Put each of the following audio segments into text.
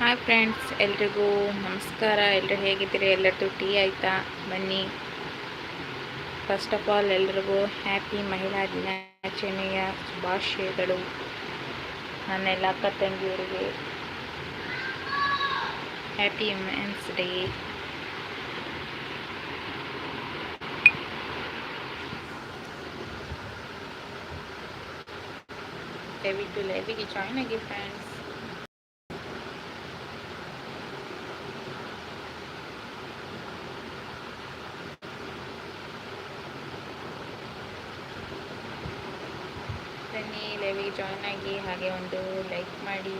Hi friends ಎಲ್ರಿಗೂ ನಮಸ್ಕಾರ. ಎಲ್ಲರೂ ಹೇಗಿದ್ದೀರಿ? ಎಲ್ಲರದ್ದು ಟೀ ಆಯಿತಾ? ಬನ್ನಿ. ಫಸ್ಟ್ ಆಫ್ ಆಲ್ ಎಲ್ರಿಗೂ ಹ್ಯಾಪಿ ಮಹಿಳಾ ದಿನಾಚರಣೆಯ ಶುಭಾಶಯಗಳು. ನನ್ನೆಲ್ಲ ಅಕ್ಕ ತಂಗಿಯವರಿಗೆ ಹ್ಯಾಪಿ ವುಮೆನ್ಸ್ ಡೇ ದಯವಿಟ್ಟು ಲೈವಿಗೆ ಜಾಯ್ನ್ ಆಗಿ ಫ್ರೆಂಡ್ಸ್ ಬನ್ನಿ ಲೈವಿಗೆ ಜಾಯ್ನ್ ಆಗಿ ಲೈಕ್ ಮಾಡಿ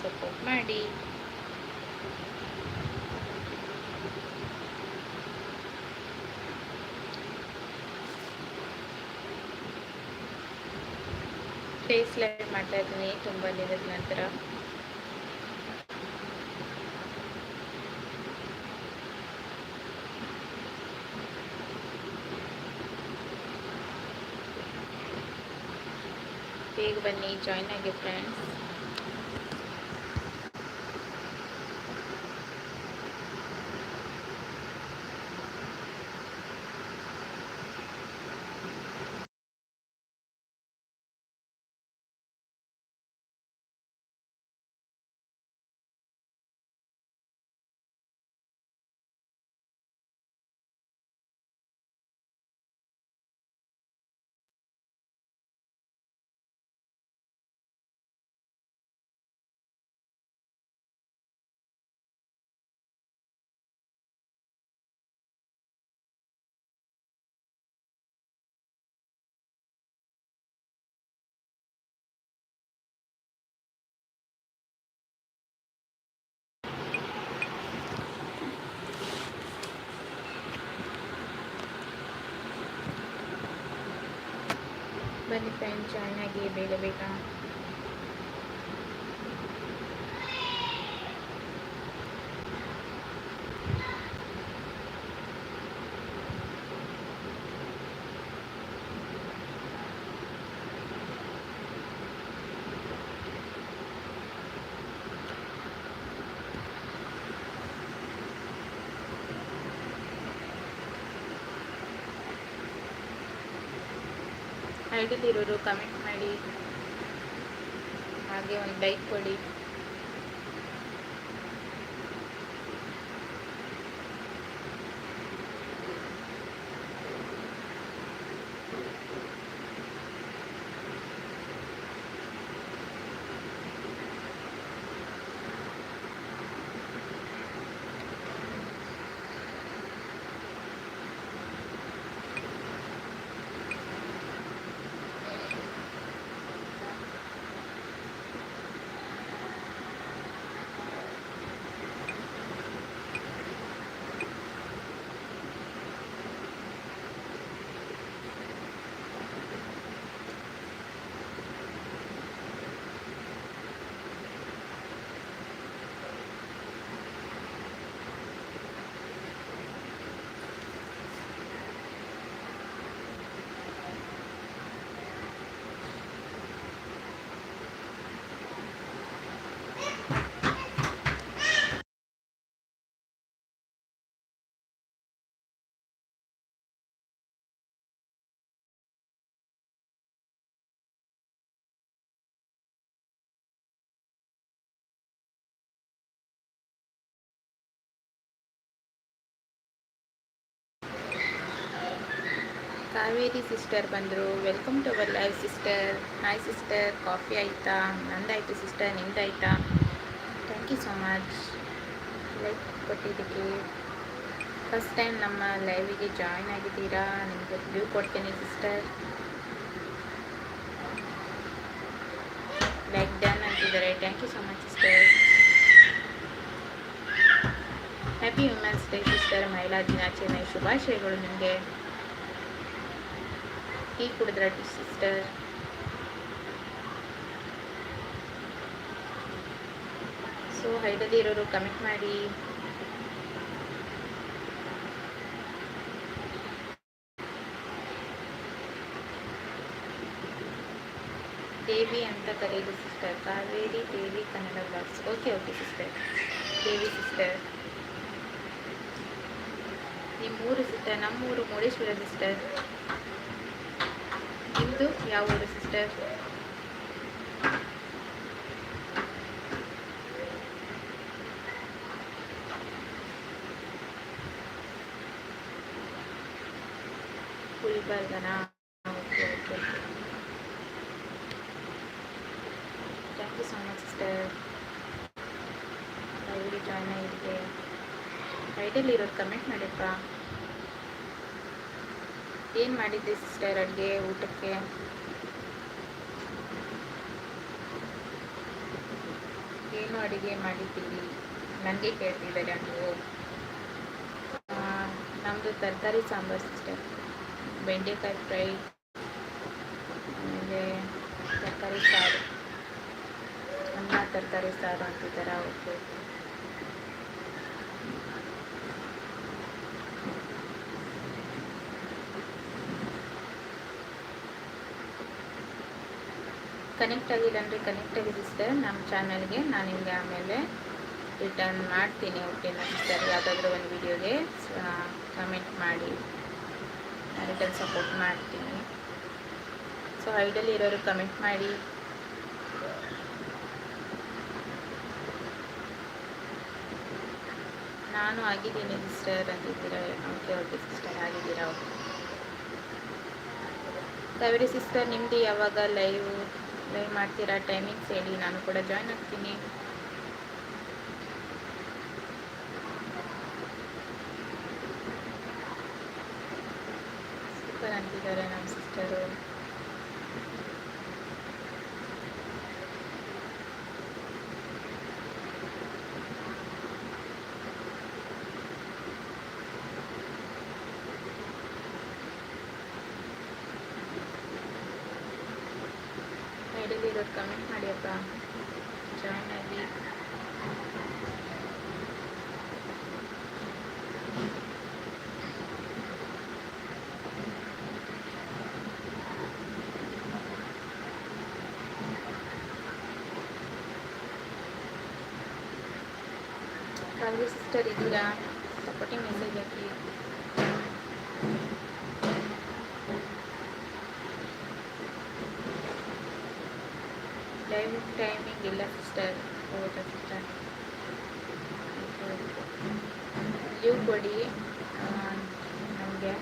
ಸಪೋರ್ಟ್ ಮಾಡಿ. ಫೇಸ್ ಲೈಟ್ ಮಾಡ್ತಾ ಇದ್ದೀನಿ ತುಂಬ ದಿನದ ನಂತರ. ಬೇಗ ಬನ್ನಿ ಜಾಯ್ನ್ ಆಗಿ ಫ್ರೆಂಡ್ಸ್ ಬನ್ನಿ ಫ್ರೆಂಡ್ ಜಾಯ್ನ್ ಆಗಿ ಬೇಗ ಬೇಗ ಐಡಿಲಿರೋರು ಕಮೆಂಟ್ ಮಾಡಿ. ಹಾಗೆ ಒಂದು ಲೈಕ್ ಕೊಡಿ. ಕಾವೇರಿ ಸಿಸ್ಟರ್ ಬಂದರು. Welcome to our live sister hi sister coffee ಆಯಿತಾ? ನಂದಾಯಿತು sister ನಿಂದಾಯ್ತಾ thank you so much like ಕೊಟ್ಟಿದ್ದಕ್ಕೆ. ಫಸ್ಟ್ ಟೈಮ್ ನಮ್ಮ ಲೈವಿಗೆ ಜಾಯ್ನ್ ಆಗಿದ್ದೀರಾ? ನಿಮಗೆ ವ್ಯೂ ಕೊಡ್ತೀನಿ ಸಿಸ್ಟರ್ ಲೈಕ್ ಡನ್ ಅಂತಿದ್ದಾರೆ. Thank you so much sister happy women's day sister ಮಹಿಳಾ ದಿನಾಚರಣೆ ಶುಭಾಶಯಗಳು ನಿಮಗೆ. ಟೀ ಕುಡಿದ್ರ ಸಿಸ್ಟರ್ ಸೊ ಹೈಡಲ್ಲಿ ಇರೋರು ಕಮೆಂಟ್ ಮಾಡಿ ದೇವಿ ಅಂತ ಕರೆಯೋದು sister Kaveri Devi Kannada box okay okay sister Devi sister ನಿಮ್ಮೂರು ಸಿಸ್ಟರ್ ನಮ್ಮೂರು ಮುರುಡೇಶ್ವರ ಸಿಸ್ಟರ್ ನಿಮ್ಮದು ಯಾವ ಊರು sister ಗುಲ್ಬರ್ಗನಾ okay okay thank you so much sister daily join ಆಗಿದ್ದೆ ಐಡಲ್ಲಿ ಇರೋದು ಕಮೆಂಟ್ ಮಾಡಿಪ್ಪ ಏನು ಮಾಡಿದ್ದೆ ಸಿಸ್ಟರ್ ಅಡುಗೆ, ಊಟಕ್ಕೆ? ಏನು ಅಡುಗೆ ಮಾಡಿದ್ದೀರಿ? ನನಗೆ ಕೇಳ್ತಿದ್ದಾರೆ ನೀವು? ನಮ್ಮದು ತರಕಾರಿ ಸಾಂಬಾರು ಸಿಸ್ಟರ್ ಬೆಂಡೆಕಾಯಿ ಫ್ರೈ, ಆಮೇಲೆ ತರಕಾರಿ ಸಾರು. ಅನ್ನ ತರಕಾರಿ ಸಾರು ಅಂತಿದ್ದಾರೆ? ಓಕೆ ಕನೆಕ್ಟ್ ಆಗಿಲ್ಲ ಅಂದರೆ ಕನೆಕ್ಟ್ ಆಗಿದೆ ಸರ್ ನಮ್ಮ ಚಾನಲ್ಗೆ ನಾನು ನಿಮಗೆ ಆಮೇಲೆ ರಿಟರ್ನ್ ಮಾಡ್ತೀನಿ ಓಕೆನಾ ಸರ್ ಯಾವುದಾದ್ರೂ ಒಂದು ವಿಡಿಯೋಗೆ ಕಮೆಂಟ್ ಮಾಡಿ. ರಿಟರ್ನ್ ಸಪೋರ್ಟ್ ಮಾಡ್ತೀನಿ. ಸೊ ಐಡಲ್ಲಿ ಇರೋರು ಕಮೆಂಟ್ ಮಾಡಿ. ನಾನು ಆಗಿದ್ದೀನಿ ಸಿಸ್ಟರ್ ಅಂತಿದ್ದೀರಾ ಓಕೆ ಓಕೆ ಸಿಸ್ಟರ್ ಆಗಿದ್ದೀರಾ ಓಕೆ ಕಾವೇರಿ ಸಿಸ್ಟರ್ ನಿಮ್ಮದು ಯಾವಾಗ ಲೈವ್ ಲೈವ್ ಮಾಡ್ತೀರಾ ಟೈಮಿಂಗ್ಸ್ ಹೇಳಿ ನಾನು ಕೂಡ ಜಾಯ್ನ್ ಆಗ್ತೀನಿ. ಸೂಪರ್ ಅಂತಿದ್ದಾರೆ ನಮ್ಮ ಸಿಸ್ಟರು ಐಡಿಯಲ್ಲಿ ಇರೋದು ಕಮೆಂಟ್ ಮಾಡಿಯಪ್ಪ ಜಾಯ್ನ್ ಆಗಿ ಕಾಂಗ್ರೆಸ್ ಸಿಸ್ಟರ್ ಇದ್ದೀರಾ ಸಪೋರ್ಟಿಂಗ್ ಮೆಸೇಜ್ ಹಾಕಿ ಲೈವ್ ಟೈಮಿಂಗ್ ಇಲ್ಲ ಸಿಸ್ಟರ್ ಹೌದಾ ಸಿಸ್ಟರ್ ಲೀವ್ ಕೊಡಿ ನಮಗೆ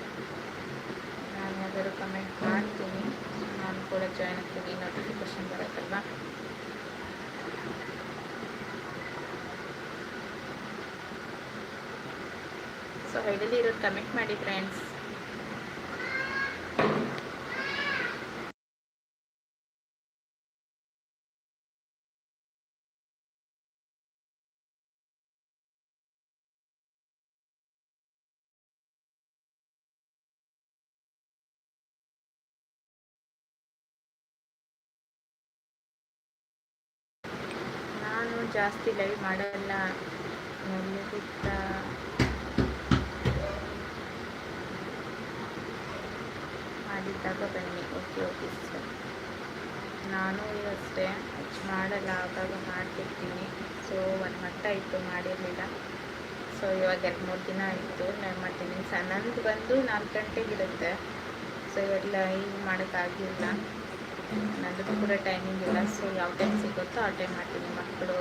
ನಾನು ಯಾವ್ದಾದ್ರು ಕಮೆಂಟ್ ಮಾಡ್ತೀನಿ ನಾನು ಕೂಡ ಜಾಯ್ನ್ ಆಗ್ತೀವಿ ನೋಟಿಫಿಕೇಶನ್ ಬರುತ್ತಲ್ವಾ? ಸೊ ಹೈಡಲ್ಲಿ ಇರೋದು ಕಮೆಂಟ್ ಮಾಡಿ ಫ್ರೆಂಡ್ಸ್ ನಾನು ಜಾಸ್ತಿ ಲೈವ್ ಮಾಡಲ್ಲ. ಮುಗಿತ ಮಾಡಿದ್ದಾಗ ಬನ್ನಿ. Okay okay sir. ನಾನು ಅಷ್ಟೇ ಹೆಚ್ಚು ಮಾಡಲ್ಲ ಆಗಾಗ ಮಾಡ್ತಿರ್ತೀನಿ. ಸೊ ಒಂದು ಮಟ್ಟ ಇತ್ತು, ಮಾಡಿರಲಿಲ್ಲ. ಸೊ ಇವಾಗ ಎರಡು ಮೂರು ದಿನ ಆಯಿತು, ನಾನು ಮಾಡ್ತೀನಿ. ಸ ನಂದು ಬಂದು ನಾಲ್ಕು ಗಂಟೆಗೆ ಇರುತ್ತೆ. ಸೊ ಇವಾಗ ಲೈವ್ ಮಾಡೋಕ್ಕಾಗಿಲ್ಲ ನನ್ನದು ಕೂಡ ಟೈಮಿಂಗ್ ಇಲ್ಲ ಸೊ ಯಾವ ಟೈಮ್ ಸಿಗುತ್ತೋ ಆ ಟೈಮ್ ಮಾಡ್ತೀನಿ ಮಕ್ಕಳು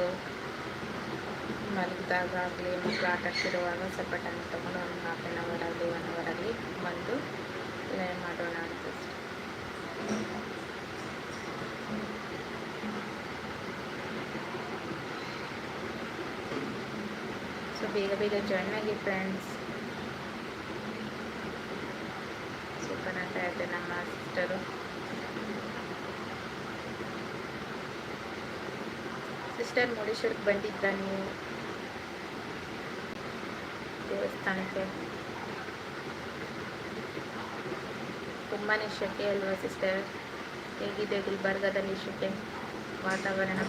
ಮಲಗಿದಾಗ ಆಗಲಿ ಮಕ್ಕಳು ಆಟ ಆಡ್ತಿರುವಾಗ ಸ್ವಲ್ಪ ಟೈಮ್ ತೊಗೊಂಡು ಒಂದು ಹಾಫ್ ಆನ್ ಅವರ್ ಆಗಲಿ ಒನ್ ಅವರ್ ಆಗಲಿ ಬಂದು ಮಾಡೋಣ ಅಂತ. ಸೊ ಬೇಗ ಬೇಗ ಜಾಯ್ನ್ ಆಗಿ ಫ್ರೆಂಡ್ಸ್ ಸೂಪರ್ ಅಂತ ಇದೆ ನಮ್ಮ ಸಿಸ್ಟರು ಸಿಸ್ಟರ್ ಮುರುಡೇಶ್ವರಕ್ಕೆ ಬಂದಿದ್ದ ನೀವು ದೇವಸ್ಥಾನಕ್ಕೆ ತುಂಬಾ ಶೆಕೆ ಅಲ್ವಾ ಸಿಸ್ಟರ್ ಹೇಗಿದೆ ಗುಲ್ಬರ್ಗದಲ್ಲಿ ಶೆಕೆ ವಾತಾವರಣ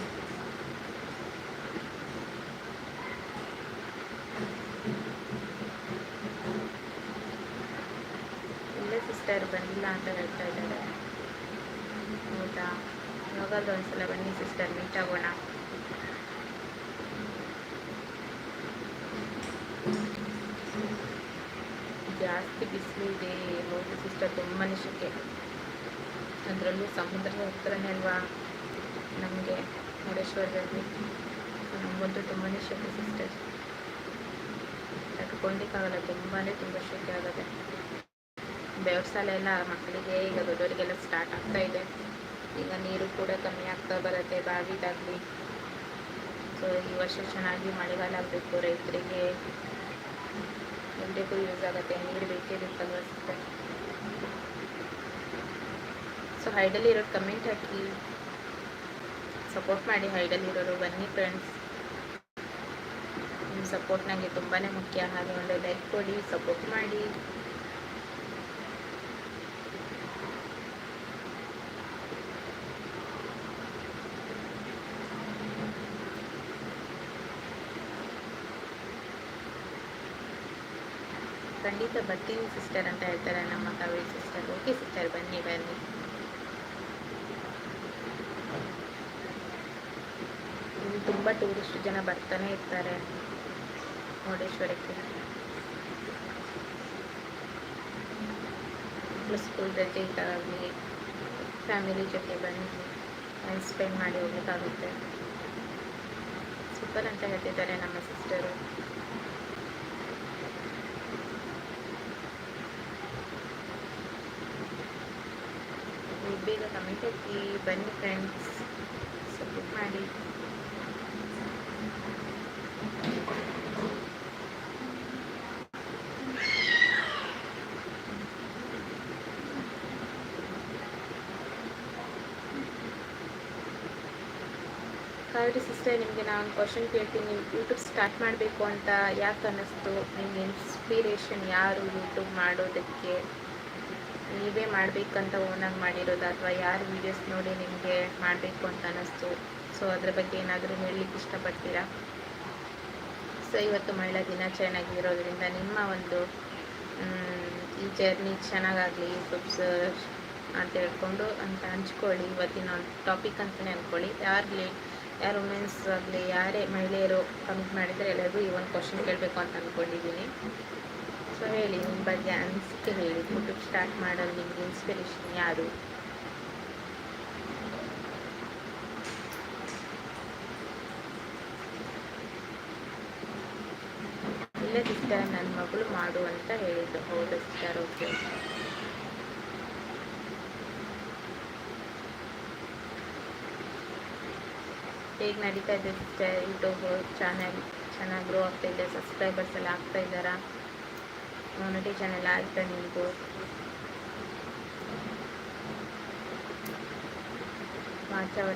ಇಲ್ಲ ಸಿಸ್ಟರ್ ಬಂದಿಲ್ಲ ಅಂತ ಹೇಳ್ತಾ ಇದ್ದಾರೆ ಹೌದಾ? ಯಾವಾಗಾದ್ರೂ ಒಂದ್ಸಲ ಬನ್ನಿ ಸಿಸ್ಟರ್ ಮೀಟ್ ಆಗೋಣ. ಜಾಸ್ತಿ ಬಿಸಿಲು ಇದೆ ಹೌದು ಸಿಸ್ಟರ್ ತುಂಬಾ ಶೆಕೆ ಅದರಲ್ಲೂ ಸಮುದ್ರದ ಹತ್ರನೇ ಅಲ್ವಾ? ನಮಗೆ ಮುರುಡೇಶ್ವರದಲ್ಲಿ. ನಮಗಂತೂ ತುಂಬಾ ಶೆಕೆ ಸಿಸ್ಟರ್ ತಡ್ಕೊಂಡಿಕ್ಕಾಗಲ್ಲ ತುಂಬಾ ತುಂಬ ಶೆಕೆ ಆಗುತ್ತೆ. ದೇವಸ್ಥಾನ ಎಲ್ಲ ಮಕ್ಕಳಿಗೆ ಈಗ ದೊಡ್ಡವರಿಗೆಲ್ಲ ಸ್ಟಾರ್ಟ್ ಆಗ್ತಾ ಇದೆ. ಈಗ ನೀರು ಕೂಡ ಕಮ್ಮಿ ಆಗ್ತಾ ಬರುತ್ತೆ, ಬಾವಿದಾಗಲಿ. ಸೊ ಈ ವರ್ಷ ಚೆನ್ನಾಗಿ ಮಳೆಗಾಲ ಆಗಬೇಕು ರೈತರಿಗೆ. ಎಲ್ರಿಗೂ ಯೂಸ್ ಆಗುತ್ತೆ ನೀರು ಬೇಕೇ ಬೇಕಲ್ವ ಸಿಸ್ಟರ್ ಸೊ ಹೈಡಲ್ಲಿ ಇರೋರು ಕಮೆಂಟ್ ಹಾಕಿ. ಸಪೋರ್ಟ್ ಮಾಡಿ ಹೈಡಲ್ಲಿ ಇರೋರು ಬನ್ನಿ ಫ್ರೆಂಡ್ಸ್ ನಿಮ್ಮ ಸಪೋರ್ಟ್ ನನಗೆ ತುಂಬಾ ಮುಖ್ಯ. ಹಾಗೆ ಒಂದು ಲೈಕ್ ಕೊಡಿ ಸಪೋರ್ಟ್ ಮಾಡಿ. ಖಂಡಿತ ಬರ್ತೀನಿ ಸಿಸ್ಟರ್ ಅಂತ ಹೇಳ್ತಾರೆ, ನಮ್ಮ ಕಾವೇರಿ ಸಿಸ್ಟರ್ ಓಕೆ ಸಿಸ್ಟರ್ ಬನ್ನಿ ಬನ್ನಿ. ಇಲ್ಲಿ ತುಂಬ ಟೂರಿಸ್ಟ್ ಜನ ಬರ್ತಾನೆ ಇರ್ತಾರೆ. ಮುರುಡೇಶ್ವರಕ್ಕೆ ಸ್ಕೂಲ್ ರಜೆ ಇದ್ದಾಗಲಿ ಫ್ಯಾಮಿಲಿ ಜೊತೆ ಬನ್ನಿ. ಟೈಮ್ ಸ್ಪೆಂಡ್ ಮಾಡಿ ಹೋಗ್ಲಿಕ್ಕಾಗುತ್ತೆ ಸೂಪರ್ ಅಂತ ಹೇಳ್ತಿದ್ದಾರೆ ನಮ್ಮ ಸಿಸ್ಟರು ಬೇಗ ಬನ್ನಿ ಫ್ರೆಂಡ್ಸ್ ಸಪೋರ್ಟ್ ಮಾಡಿ. ಕಾವೇರಿ ಸಿಸ್ಟರ್ ನಿಮಗೆ ನಾನು ಕ್ವಶನ್ ಕೇಳ್ತೀನಿ. ಯೂಟ್ಯೂಬ್ ಸ್ಟಾರ್ಟ್ ಮಾಡಬೇಕು ಅಂತ ಯಾಕೆ ಅನ್ನಿಸ್ತು? ನಿಮಗೆ ಇನ್ಸ್ಪಿರೇಷನ್ ಯಾರು ಯೂಟ್ಯೂಬ್ ಮಾಡೋದಕ್ಕೆ? ನೀವೇ ಮಾಡಬೇಕಂತ ಓನಾಗಿ ಮಾಡಿರೋದು ಅಥವಾ ಯಾರು ವೀಡಿಯೋಸ್ ನೋಡಿ ನಿಮಗೆ ಮಾಡಬೇಕು ಅಂತ ಅನ್ನಿಸ್ತು? ಸೊ ಅದ್ರ ಬಗ್ಗೆ ಏನಾದರೂ ಹೇಳಲಿಕ್ಕೆ ಇಷ್ಟಪಡ್ತೀರಾ? ಸೊ ಇವತ್ತು ಮಹಿಳಾ ದಿನಾಚರಣೆ ಇರೋದ್ರಿಂದ ನಿಮ್ಮ ಒಂದು ಈ ಜರ್ನಿ ಚೆನ್ನಾಗಾಗಲಿ ಯೂಟ್ಯೂಬ್ಸ್ ಅಂತ ಹೇಳ್ಕೊಂಡು ಅಂತ ಹಂಚ್ಕೊಳ್ಳಿ. ಇವತ್ತಿನ ಒಂದು ಟಾಪಿಕ್ ಅಂತಲೇ ಅಂದ್ಕೊಳ್ಳಿ ಯಾರಲ್ಲಿ ಯಾರು ವುಮೆನ್ಸ್ ಆಗಲಿ, ಯಾರೇ ಮಹಿಳೆಯರು ಕಮೆಂಟ್ ಮಾಡಿದರೆ ಎಲ್ಲರಿಗೂ ಈ ಒಂದು ಕ್ವಶನ್ ಕೇಳಬೇಕು ಅಂತ ಅಂದ್ಕೊಂಡಿದ್ದೀನಿ ಸೊ ಹೇಳಿ ನಿಮ್ಮ ಬಗ್ಗೆ ಅನಿಸಿಕೆ ಹೇಳಿ ಯೂಟ್ಯೂಬ್ ಸ್ಟಾರ್ಟ್ ಮಾಡಲು ನಿಮಗೆ ಇನ್ಸ್ಪಿರೇಷನ್ ಯಾರು? ಇಲ್ಲ ಸಿಸ್ಟರ್ ನನ್ನ ಮಗಳು ಮಾಡು ಅಂತ ಹೇಳಿದ್ದು. ಹೌದು ಸಿಸ್ಟರ್ ಓಕೆ ಹೇಗೆ ನಡೀತಾ ಇದೆ ಸಿಸ್ಟರ್ ಯೂಟ್ಯೂಬ್ ಚಾನೆಲ್ ಚೆನ್ನಾಗಿ ಗ್ರೋ ಆಗ್ತಾ ಇದೆ ಸಬ್ಸ್ಕ್ರೈಬರ್ಸ್ ಎಲ್ಲ ಆಗ್ತಾ ಇದ್ದಾರಾ? ಮಾನಿಟೇಷನ್ ಎಲ್ಲ ಆಯ್ತಾ ನಿಮ್ಮದು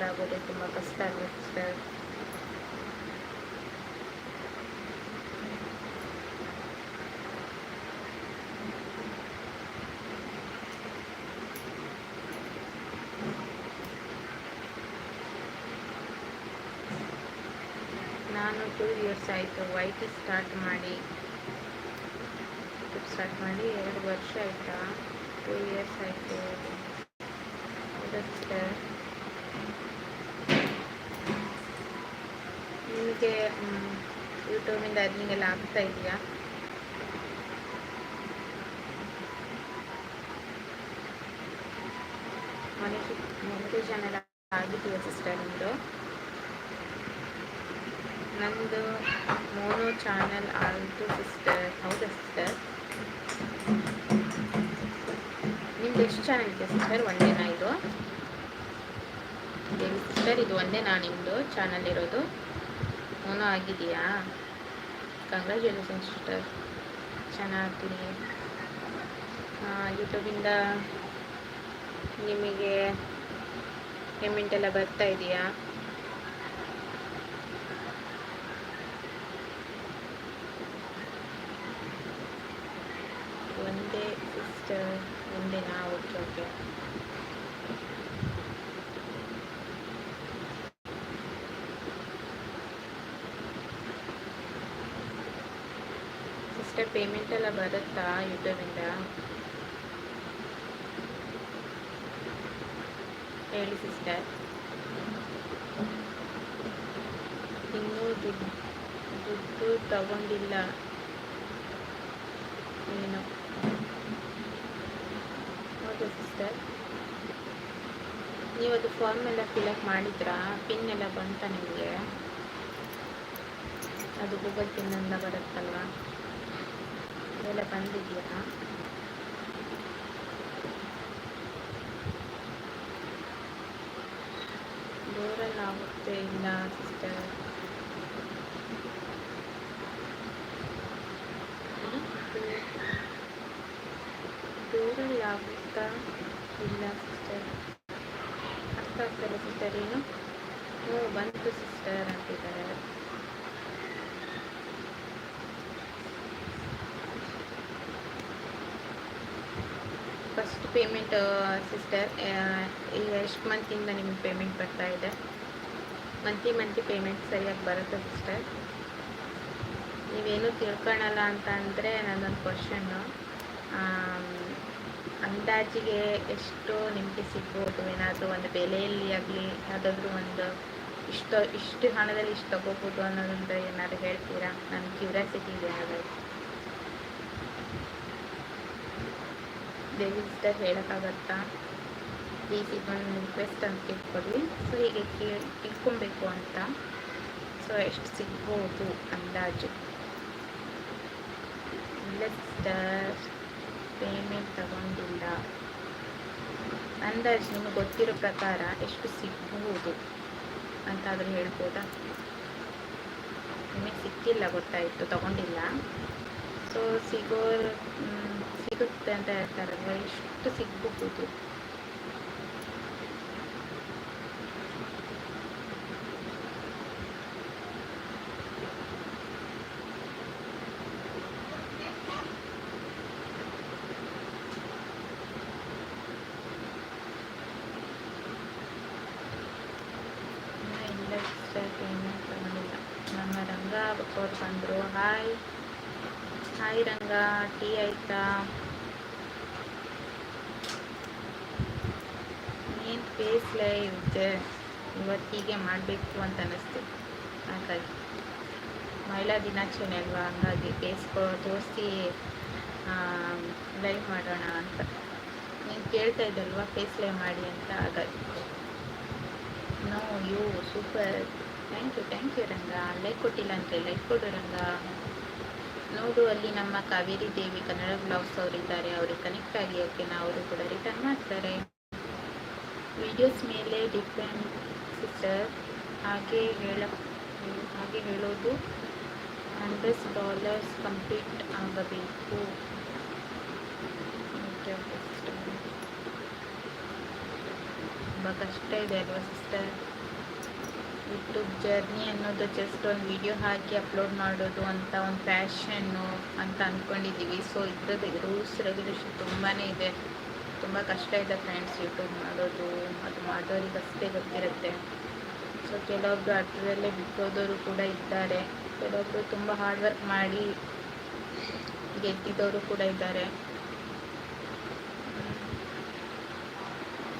ಆಗೋದೇ ತುಂಬ ಕಷ್ಟ ಆಗುತ್ತೆ ನಾನು ಟೂ ಇಯರ್ಸ್ ಆಯಿತು ವೈಟ್ ಸ್ಟಾರ್ಟ್ ಮಾಡಿ. ಸ್ಟಾರ್ಟ್ ಮಾಡಿ ಎರಡು ವರ್ಷ ಆಯಿತಾ ಟೂ ಇಯರ್ಸ್ ಆಯಿತು ಸರ್ ನಿಮಗೆ ಯೂಟ್ಯೂಬಿಂದ ಅರ್ನಿಂಗ್ ಆಗ್ತಾ ಇದೆಯಾ? ಮನೆಗೆ ಮೊನಿಟೇಷನ್ ಎಲ್ಲ ಆಗಿದೆಯಾ ಸಿಸ್ಟರ್ ನಿಮ್ಮದು ನಂದು ಮೋನೋ ಚಾನಲ್ ಆಯಿತು ಸಿಸ್ಟರ್ ಹೌದಾ ಸಿಸ್ಟರ್ ಎಷ್ಟು ಚೆನ್ನಾಗಿದೆ ಸಿಸ್ಟರ್ ಒಂದೇನಾ ಇದು ದೇವಿ ಸಿಸ್ಟರ್ ಇದು ಒಂದೇನಾ ನಿಮ್ಮದು ಚಾನಲ್ ಇರೋದು ಅವನು ಆಗಿದೆಯಾ ಕಂಗ್ರ್ಯಾಚುಲೇಷನ್ ಸಿಸ್ಟರ್ ಚೆನ್ನಾಗ್ತೀನಿ ಯೂಟ್ಯೂಬಿಂದ ನಿಮಗೆ ಪೇಮೆಂಟ್ ಎಲ್ಲ ಬರ್ತಾ ಇದೆಯಾ? ಒಂದೇ ಸಿಸ್ಟರ್ ಒಂದಿನ ಓಕೆ ಓಕೆ ಸಿಸ್ಟರ್ ಪೇಮೆಂಟ್ ಎಲ್ಲ ಬರುತ್ತಾ ಯೂಟ್ಯೂಬಿಂದ ಹೇಳಿ ಸಿಸ್ಟರ್ ಇನ್ನೂ ದುಡ್ಡು ದುಡ್ಡು ತಗೊಂಡಿಲ್ಲ. ಸಿಸ್ಟರ್ ನೀವು ಅದು ಫಾರ್ಮ್ ಎಲ್ಲ ಫಿಲಪ್ ಮಾಡಿದ್ರಾ? ಪಿನ್ ಎಲ್ಲ ಬಂತ ನಿಮಗೆ? ಅದು ಗೂಗಲ್ ಪಿನ್ನಿಂದ ಬರುತ್ತಲ್ವಾ? ಅದೆಲ್ಲ ಬಂದಿದೆಯಾ? ದೂರಲ್ಲಿ ಆಗುತ್ತೆ ಇಲ್ಲ ಸಿಸ್ಟರ್ ದೂರಲ್ಲಿ ಆಗುತ್ತಾ ಇಲ್ಲ ಸಿಸ್ಟರ್ ಅರ್ಥ ಆಗ್ತಲ್ಲ ಸಿಸ್ಟರ್ ಏನು? ಹ್ಞೂ ಬಂತು ಸಿಸ್ಟರ್ ಅಂತಿದ್ದಾರೆ. ಫಸ್ಟ್ ಪೇಮೆಂಟ್ ಸಿಸ್ಟರ್ ಈಗ ಎಷ್ಟು ಮಂತಿಂದ ನಿಮಗೆ ಪೇಮೆಂಟ್ ಬರ್ತಾ ಇದೆ. ಮಂತ್ಲಿ ಮಂತ್ಲಿ ಪೇಮೆಂಟ್ ಸರಿಯಾಗಿ ಬರುತ್ತೆ ಸಿಸ್ಟರ್ ನೀವೇನು ತಿಳ್ಕೊಳಲ್ಲ ಅಂತ ಅಂದರೆ ನನ್ನೊಂದು ಕ್ವಶನ್ನು ಅಂದಾಜಿಗೆ ಎಷ್ಟು ನಿಮಗೆ ಸಿಗ್ಬೋದು? ಏನಾದರೂ ಒಂದು ಬೆಲೆಯಲ್ಲಿ ಆಗಲಿ, ಯಾವುದಾದ್ರೂ ಒಂದು ಇಷ್ಟು ಇಷ್ಟು ಹಣದಲ್ಲಿ ಇಷ್ಟು ತಗೋಬೋದು ಅನ್ನೋದಂತ ಏನಾದ್ರು ಹೇಳ್ತೀರಾ? ನನ್ನ ಕ್ಯೂರಿಯಾಸಿಟಿ ಇದೆ ಹಾಗಾಗಿ. ದೇವಿಸ್ಟರ್ ಹೇಳೋಕ್ಕಾಗತ್ತಾ? ಪ್ಲೀಸ್ ಇದೊಂದು ರಿಕ್ವೆಸ್ಟ್ ಅಂತ ಕೇಳ್ಕೊಳ್ಳಿ ಸೊ ಹೀಗೆ ಕೇಳಿ ತಿಳ್ಕೊಬೇಕು ಅಂತ. ಸೊ ಎಷ್ಟು ಸಿಗ್ಬೋದು ಅಂದಾಜು? ಇಲ್ಲ, ಸಿಸ್ಟರ್. ಪೇಮೆಂಟ್ ತಗೊಂಡಿಲ್ಲ. ಅಂದಾಜು ನಿಮಗೆ ಗೊತ್ತಿರೋ ಪ್ರಕಾರ ಎಷ್ಟು ಸಿಗ್ಬೋದು ಅಂತಾದರೂ ಹೇಳ್ಬೋದಾ? ನಿಮಗೆ ಸಿಕ್ಕಿಲ್ಲ, ಗೊತ್ತಾಯಿತು, ತಗೊಂಡಿಲ್ಲ. ಸೊ ಸಿಗೋ ಸಿಗುತ್ತೆ ಅಂತ ಹೇಳ್ತಾರಲ್ವ ಎಷ್ಟು ಸಿಗ್ಬಹುದು ಇಲ್ಲ ಸಿಸ್ಟರ್ ಪೇಮೆಂಟ್ ತಗೊಂಡಿಲ್ಲ ನಮ್ಮ ರಂಗ ಅವ್ರು ಬಂದರು ಹಾಯ್ ಹಾಯ್ ರಂಗ ಟೀ ಆಯ್ತಾ? ಏನು ಫೇಸ್ ಇರುತ್ತೆ ಇವತ್ತಿಗೆ ಮಾಡಬೇಕು ಅಂತ ಅನ್ನಿಸ್ತು ಹಾಗಾಗಿ ಮಹಿಳಾ ದಿನಾಚರಣೆ ಅಲ್ವಾ? ಹಂಗಾಗಿ ಫೇಸ್ ತೋರಿಸಿ ಲೈವ್ ಮಾಡೋಣ ಅಂತ. ನೀನು ಕೇಳ್ತಾ ಇದ್ದಲ್ವಾ ಫೇಸ್ ಲೈವ್ ಮಾಡಿ ಅಂತ? ಹಾಗಾಗಿ. No you super thank you thank you Ranga. Like ಕೊಟ್ಟಿಲ್ಲ ಅಂದರೆ ಲೈಕ್ ಕೊಡು ರಂಗ. ನೋಡು, ಅಲ್ಲಿ ನಮ್ಮ ಕಾವೇರಿ ದೇವಿ ಕನ್ನಡ ಬ್ಲಾಗ್ಸ್ ಅವರಿದ್ದಾರೆ. ಅವ್ರಿಗೆ ಕನೆಕ್ಟ್ ಆಗಿ ಓಕೆನಾ ಅವರು ಕೂಡ ರಿಟರ್ನ್ ಮಾಡ್ತಾರೆ. ವಿಡಿಯೋಸ್ ಮೇಲೆ ಡಿಪೆಂಡ್ ಸಿಸ್ಟರ್ ಹಾಗೆ ಹೇಳ, ಹಾಗೆ ಹೇಳೋದು. ಹಂಡ್ರೆಡ್ ಡಾಲರ್ಸ್ ಕಂಪ್ಲೀಟ್ ಆಗಬೇಕು. ತುಂಬ ಕಷ್ಟ ಇದೆ ಅಲ್ವಾ ಸಿಸ್ಟರ್ ಯೂಟ್ಯೂಬ್ ಜರ್ನಿ ಅನ್ನೋದು ಜಸ್ಟ್ ಒಂದು ವಿಡಿಯೋ ಹಾಕಿ ಅಪ್ಲೋಡ್ ಮಾಡೋದು ಅಂತ ಒಂದು ಫ್ಯಾಷನ್ನು ಅಂತ ಅಂದ್ಕೊಂಡಿದ್ದೀವಿ ಸೊ ಇದ್ರದ್ದು ರೂಲ್ಸ್ ರೆಗ್ಯುಲೇಷನ್ ತುಂಬಾ ಇದೆ. ತುಂಬ ಕಷ್ಟ ಇದೆ ಫ್ರೆಂಡ್ಸ್ ಯೂಟ್ಯೂಬ್ ಮಾಡೋದು, ಅದು ಮಾಡೋರಿಗೆ ಅಷ್ಟೇ ಗೊತ್ತಿರುತ್ತೆ. ಸೊ ಕೆಲವೊಬ್ಬರು ಅರ್ಥದಲ್ಲೇ ಬಿಟ್ಟೋದವರು ಕೂಡ ಇದ್ದಾರೆ. ಕೆಲವೊಬ್ಬರು ತುಂಬ ಹಾರ್ಡ್ ವರ್ಕ್ ಮಾಡಿ ಗೆದ್ದಿದ್ದವರು ಕೂಡ ಇದ್ದಾರೆ.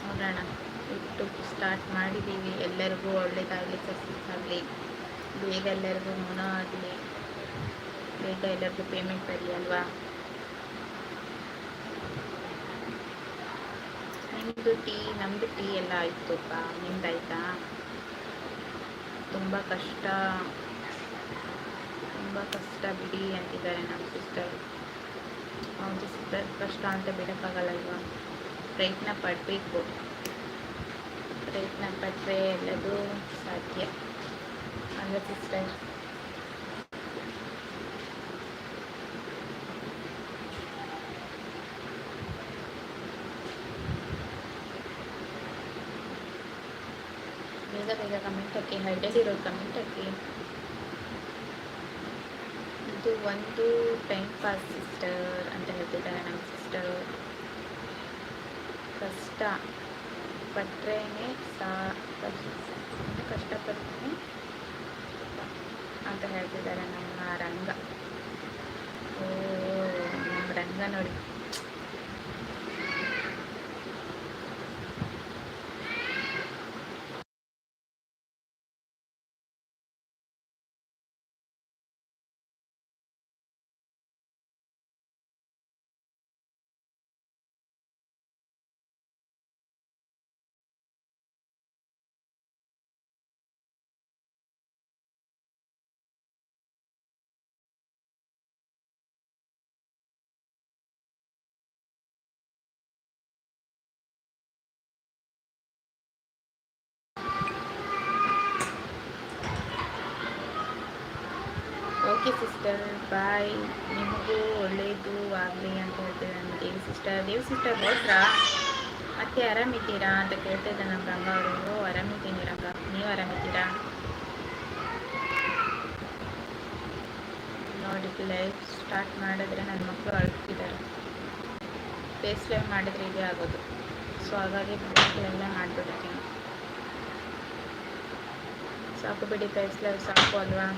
ನೋಡೋಣ. ಯೂಟ್ಯೂಬ್ ಸ್ಟಾರ್ಟ್ ಮಾಡಿದ್ದೀವಿ ಎಲ್ಲರಿಗೂ ಒಳ್ಳೇದಾಗಲಿ ಸಕ್ಸಸ್ ಆಗಲಿ ಬೇಗ ಎಲ್ಲರಿಗೂ ಮುನ ಆಗಲಿ. ಬೇಗ ಎಲ್ಲರಿಗೂ ಪೇಮೆಂಟ್ ಬರಲಿ ಅಲ್ವಾ? ನಿಮ್ಮದು ಟೀ ನಮ್ಮದು ಟೀ ಎಲ್ಲ ಆಯಿತುಪ್ಪ ನಿಮ್ದಾಯ್ತಾ? ತುಂಬ ಕಷ್ಟ. ತುಂಬ ಕಷ್ಟ ಬಿಡಿ ಅಂತಿದ್ದಾರೆ ನಮ್ಮ ಸಿಸ್ಟರ್ ಹೌದು ಸಿಸ್ಟರ್ ಕಷ್ಟ ಅಂತ ಬಿಡೋಕ್ಕಾಗಲ್ಲಲ್ವಾ ಪ್ರಯತ್ನ ಪಡಬೇಕು. ಪ್ರಯತ್ನ ಪಟ್ಟರೆ ಎಲ್ಲದೂ ಸಾಧ್ಯ ಅಲ್ವಾ ಸಿಸ್ಟರ್ ಬೇಗ ಬೇಗ ಕಮೆಂಟ್ ಹಾಕಿ ಹೈಡಲ್ಲಿರೋ ಕಮೆಂಟ್ ಹಾಕಿ ಇದು ಒಂದು ಟೈಮ್ ಪಾಸ್ ಸಿಸ್ಟರ್ ಅಂತ ಹೇಳ್ತಿದ್ದಾರೆ ನಮ್ಮ ಸಿಸ್ಟರು ಕಷ್ಟ ಪಟ್ರೇನೆ ಸಾ ಕಷ್ಟಪಡ್ತೀನಿ. ಅಂತ ಹೇಳ್ತಿದ್ದಾರೆ ನಮ್ಮ ರಂಗ. ಓ ನಮ್ಮ ರಂಗ ನೋಡಿ. Okay sister, bye. ನಿಮಗೂ ಒಳ್ಳೆಯದು ಆಗಲಿ ಅಂತ ಹೇಳ್ತೇವೆ ನಮ್ಮ ದೇವಿ ಸಿಸ್ಟರ್. ದೇವಿ ಸಿಸ್ಟರ್ ಹೋದ್ರಾ ಮತ್ತೆ ಆರಾಮಿದ್ದೀರಾ ಅಂತ ಕೇಳ್ತಾ ಇದ್ದ ನಮ್ಮ ರಂಗ ಅವರು. ಆರಾಮಿದ್ದೀನಿ ರಂಗ. ನೀವು ಆರಾಮಿದ್ದೀರಾ? ನೋಡಿ ಲೈಫ್ ಸ್ಟಾರ್ಟ್ ಮಾಡಿದ್ರೆ ನನ್ನ ಮಕ್ಕಳು ಅಳ್ತಿದ್ದಾರೆ. ಫೇಸ್ ಲೈವ್ ಮಾಡಿದ್ರೆ ಇದೇ ಆಗೋದು. ಸೊ ಹಾಗಾಗಿ ಮಕ್ಕಳೆಲ್ಲ ಮಾಡಿಬಿಡ್ತೀನಿ ಸಾಕು ಬಿಡಿ ಫೇಸ್ ಲೈವ್ ಸಾಕು ಅಲ್ವಾ?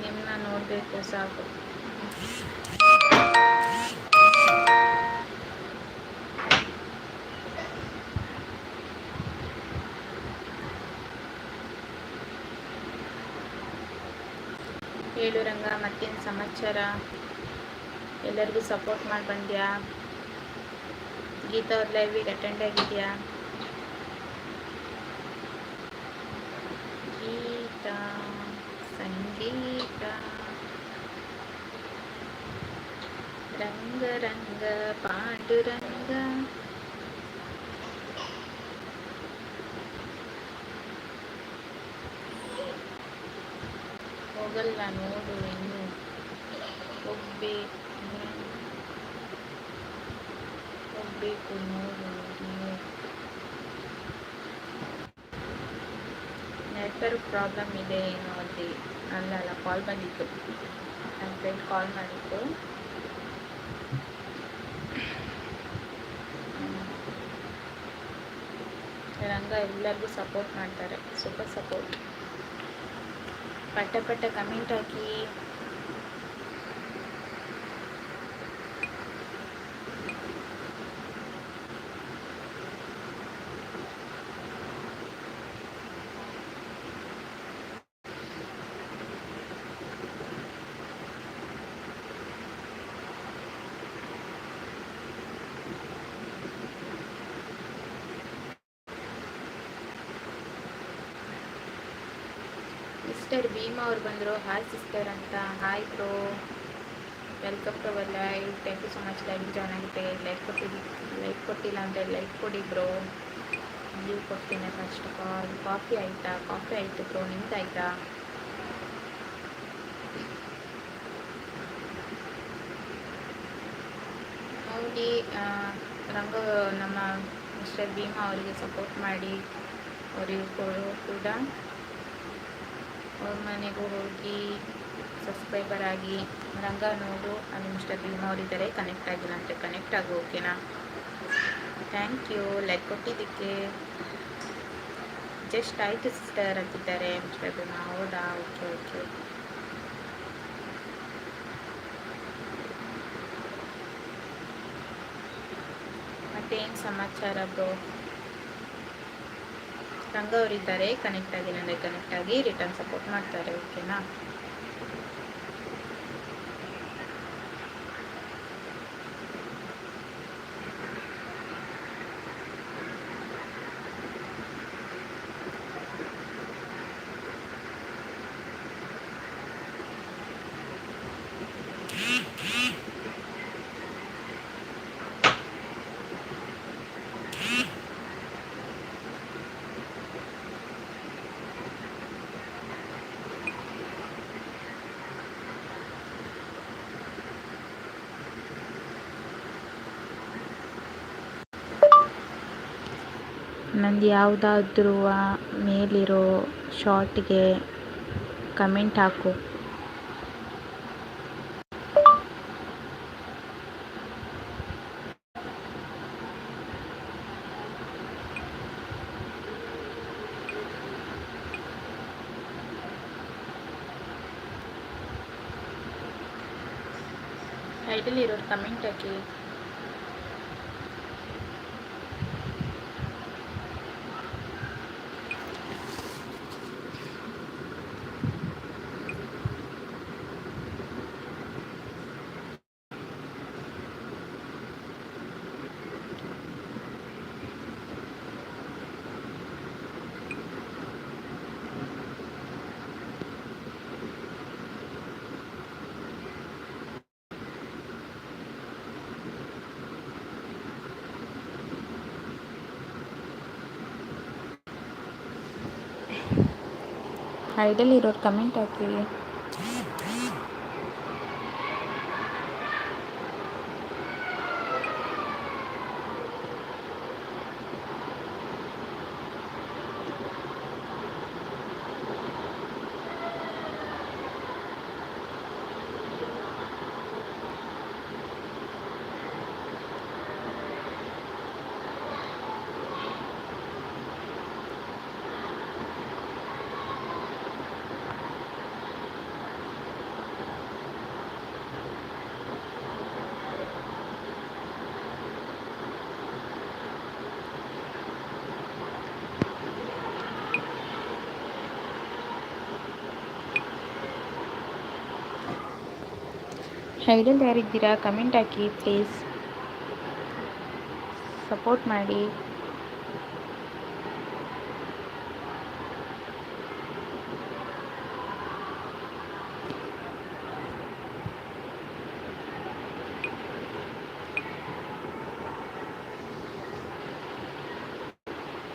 ನಿಮ್ಮನ್ನ ನೋಡಬೇಕು, ಸಾಕು. ಹೇಳು ರಂಗ, ಮತ್ತೇನು ಸಮಾಚಾರ? ಎಲ್ಲರಿಗೂ ಸಪೋರ್ಟ್ ಮಾಡಿ ಬಂದ್ಯಾ ಗೀತಾ ಅವ್ರ ಲೈವಿಗೆ ಅಟೆಂಡ್ ಆಗಿದೆಯಾ ಗೀತಾ ಸಂಗೀತ ರಂಗ ರಂಗ ಪಾಂಡುರಂಗ ಹೋಗಲ್ಲ ನೋಡು ಇನ್ನು ಹೋಗ್ಬೇಕು ಹೋಗ್ಬೇಕು ನೋಡು ನೀವು ನೆಟ್ವರ್ಕ್ ಪ್ರಾಬ್ಲಮ್ ಇದೆ ಏನೋ ಅಲ್ಲಿ ಅಲ್ಲ ಅಲ್ಲ ಕಾಲ್ ಬಂದಿತ್ತು ನನ್ನ ಫ್ರೆಂಡ್ ಕಾಲ್ ಮಾಡಿತ್ತು ರಂಗ ಎಲ್ಲರಿಗೂ ಸಪೋರ್ಟ್ ಮಾಡ್ತಾರೆ. ಸೂಪರ್ ಸಪೋರ್ಟ್ ಪಟ್ಟ ಪಟ್ಟ ಕಮೆಂಟ್ ಹಾಕಿ. ಸಿಸ್ಟರ್ ಭೀಮಾ ಅವ್ರು ಬಂದರು. ಹಾಯ್ ಸಿಸ್ಟರ್ ಅಂತ. Hi bro welcome to our live thank you so much like join ಆಗುತ್ತೆ ಲೈಕ್ ಕೊಟ್ಟಿದ್ದು ಲೈಕ್ ಕೊಟ್ಟಿಲ್ಲ ಅಂದರೆ ಲೈಕ್ ಕೊಡಿ ಬ್ರೋ ನೀವು ಕೊಡ್ತೀನಿ ಫಸ್ಟ್ ಆಫ್ ಆಲ್ ಕಾಫಿ ಆಯಿತಾ? ಕಾಫಿ ಆಯಿತು ಬ್ರೋ ನಿಮ್ದು ಆಯಿತಾ? ನೋಡಿ ರಂಗ ನಮ್ಮ ಮಿಸ್ಟರ್ ಭೀಮಾ ಅವರಿಗೆ ಸಪೋರ್ಟ್ ಮಾಡಿ. ಅವರಿಗೆ ಕೂಡ. ಅವ್ರ ಮನೆಗೂ ಹೋಗಿ ಸಬ್ಸ್ಕ್ರೈಬರ್ ಆಗಿ ರಂಗ ಮಿಸ್ಟರ್ ಭೀಮಾ ಅವರಿದ್ದಾರೆ ಕನೆಕ್ಟ್ ಆಗಿಲ್ಲ ಅಂತ ಕನೆಕ್ಟ್ ಆಗು ಓಕೆನಾ ಥ್ಯಾಂಕ್ ಯು ಲೈಕ್ ಕೊಟ್ಟಿದ್ದಕ್ಕೆ. ಜಸ್ಟ್ ಆಯಿತು ಸಿಸ್ಟರ್ ಅಂತಿದ್ದಾರೆ. ಭೀಮಾ ಹೌದಾ? ಓಕೆ ಓಕೆ ಮತ್ತೇನು ಸಮಾಚಾರ ಬ್ರೋ ರಂಗ ಅವರಿದ್ದಾರೆ. ಕನೆಕ್ಟ್ ಆಗಿ ನನಗೆ ಕನೆಕ್ಟ್ ಆಗಿ ರಿಟರ್ನ್ ಸಪೋರ್ಟ್ ಮಾಡ್ತಾರೆ ಓಕೆನಾ ನಂದು ಯಾವುದಾದ್ರೂ ಮೇಲಿರೋ ಶಾರ್ಟ್ಗೆ ಕಮೆಂಟ್ ಹಾಕು. ಟೈಟಲ್ ಇರೋರು ಕಮೆಂಟ್ ಹಾಕಿ. ಐಡಲ್ ಇರೋರು ಕಮೆಂಟ್ ಹಾಕಿ ಐಡಲ್ ಯಾರಿದ್ದೀರಾ? ಕಮೆಂಟ್ ಹಾಕಿ ಪ್ಲೀಸ್ ಸಪೋರ್ಟ್ ಮಾಡಿ.